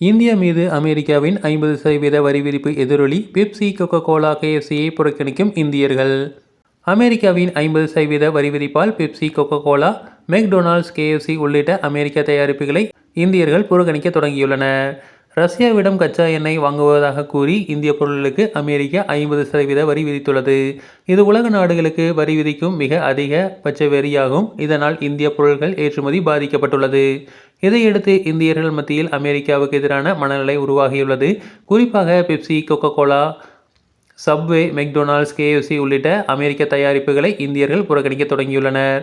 India மீது அமெரிக்காவின் ஐம்பது சதவீத வரி விதிப்பு எதிரொலி பெப்சி கொக்கோ கோலா கேஎஃப்சியை புறக்கணிக்கும் இந்தியர்கள். அமெரிக்காவின் ஐம்பது சதவீத வரி விதிப்பால் Pepsi Coca Cola McDonald's KFC உள்ளிட்ட அமெரிக்க தயாரிப்புகளை இந்தியர்கள் புறக்கணிக்க தொடங்கியுள்ளனர். ரஷ்யாவிடம் கச்சா எண்ணெய் வாங்குவதாக கூறி இந்திய பொருட்களுக்கு அமெரிக்கா ஐம்பது சதவீத வரி விதித்துள்ளது. இது உலக நாடுகளுக்கு வரி விதிக்கும் மிக அதிகபட்ச வரியாகும். இதனால் இந்திய பொருட்கள் ஏற்றுமதி பாதிக்கப்பட்டுள்ளது. இதையடுத்து இந்தியர்கள் மத்தியில் அமெரிக்காவுக்கு எதிரான மனநிலை உருவாகியுள்ளது. குறிப்பாக Pepsi Coca Cola Subway McDonald's KFC உள்ளிட்ட அமெரிக்க தயாரிப்புகளை இந்தியர்கள் புறக்கணிக்க தொடங்கியுள்ளனர்.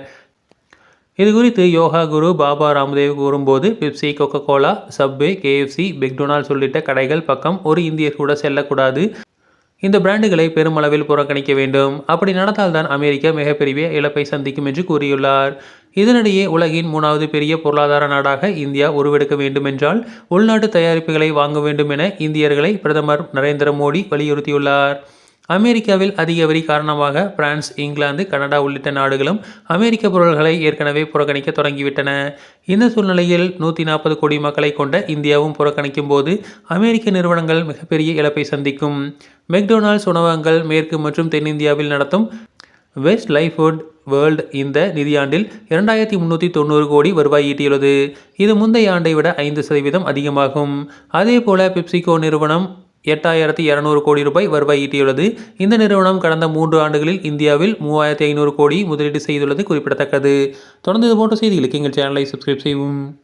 இது குறித்து யோகா குரு பாபா ராம்தேவ் கூறும்போது Pepsi Coca Cola Subway KFC McDonald's உள்ளிட்ட கடைகள் பக்கம் ஒரு இந்தியர் கூட செல்லக்கூடாது. இந்த பிராண்டுகளை பெருமளவில் புறக்கணிக்க வேண்டும். அப்படி நடந்தால்தான் அமெரிக்கா மிகப்பெரிய இழப்பை சந்திக்கும் என்று கூறியுள்ளார். இதனிடையே உலகின் மூணாவது பெரிய பொருளாதார நாடாக இந்தியா உருவெடுக்க வேண்டுமென்றால் உள்நாட்டு தயாரிப்புகளை வாங்க வேண்டும் என இந்தியர்களை பிரதமர் நரேந்திர மோடி வலியுறுத்தியுள்ளார். அமெரிக்காவில் அதிக வரி காரணமாக பிரான்ஸ் இங்கிலாந்து கனடா உள்ளிட்ட நாடுகளும் அமெரிக்க பொருள்களை ஏற்கனவே புறக்கணிக்க தொடங்கிவிட்டன. இந்த சூழ்நிலையில் நூற்றி நாற்பது கோடி மக்களை கொண்ட இந்தியாவும் புறக்கணிக்கும் போது அமெரிக்க நிறுவனங்கள் மிகப்பெரிய இழப்பை சந்திக்கும். மெக்டொனால்ட்ஸ் உணவகங்கள் மேற்கு மற்றும் தென்னிந்தியாவில் நடத்தும் வெஸ்ட் லைஃப் வேர்ல்டு இந்த நிதியாண்டில் இரண்டாயிரத்தி முந்நூற்றி தொண்ணூறு கோடி வருவாய் ஈட்டியுள்ளது. இது முந்தைய ஆண்டை விட ஐந்து சதவீதம் அதிகமாகும். அதேபோல பெப்சிகோ நிறுவனம் எட்டாயிரத்தி இரநூறு கோடி ரூபாய் வருவாய் ஈட்டியுள்ளது. இந்த நிறுவனம் கடந்த மூன்று ஆண்டுகளில் இந்தியாவில் மூவாயிரத்தி ஐநூறு கோடி முதலீடு செய்துள்ளது குறிப்பிடத்தக்கது. தொடர்ந்து இது போன்ற செய்திகளுக்கு எங்கள் சேனலை சப்ஸ்கிரைப் செய்வோம்